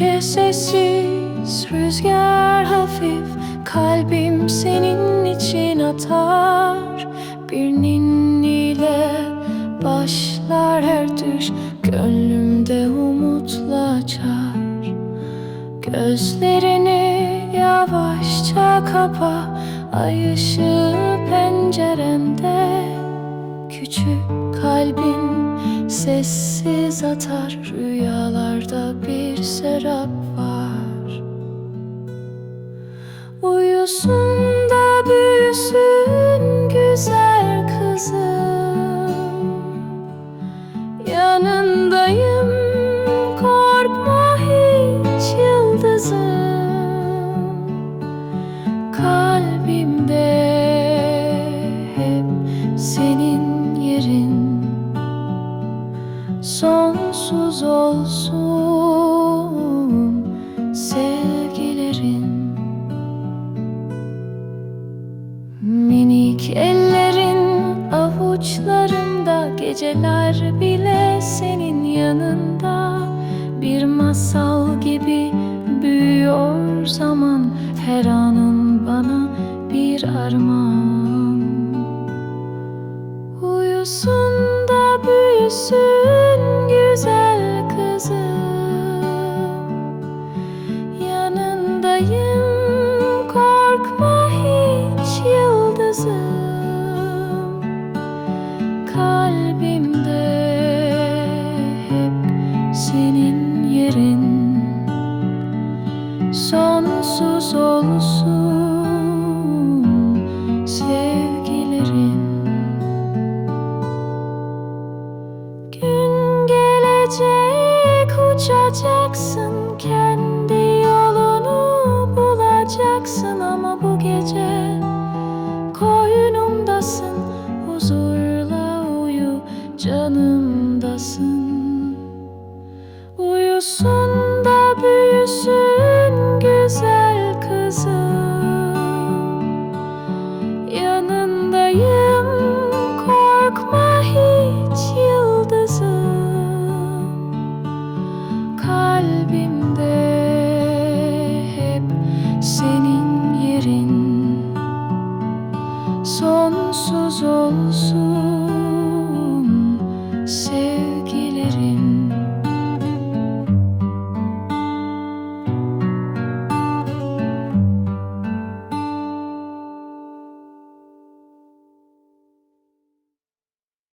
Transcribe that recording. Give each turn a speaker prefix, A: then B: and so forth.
A: Gece sessiz, rüzgar hafif Kalbim senin için atar. Bir ninniyle başlar her düş Gönlümde umutla açar. Gözlerini yavaşça kapa Ay ışığı penceremde. Küçük kalbin sessiz atar Rüyalarda bir serap var. Uyusun da büyüsün güzel kızım. Yanındayım korkma hiç yıldızım. Kalbimde hep senin Sonsuz olsun sevgilerin Minik ellerin avuçlarında Geceler bile senin yanında. Bir masal gibi büyüyor zaman Her anın bana bir armağan. Uyusun da büyüsün Gün gelecek uçacaksın Kendi yolunu bulacaksın. Ama bu gece koynumdasın Huzurla uyu canımdasın. Uyusun da büyüsün sonsuz olsun.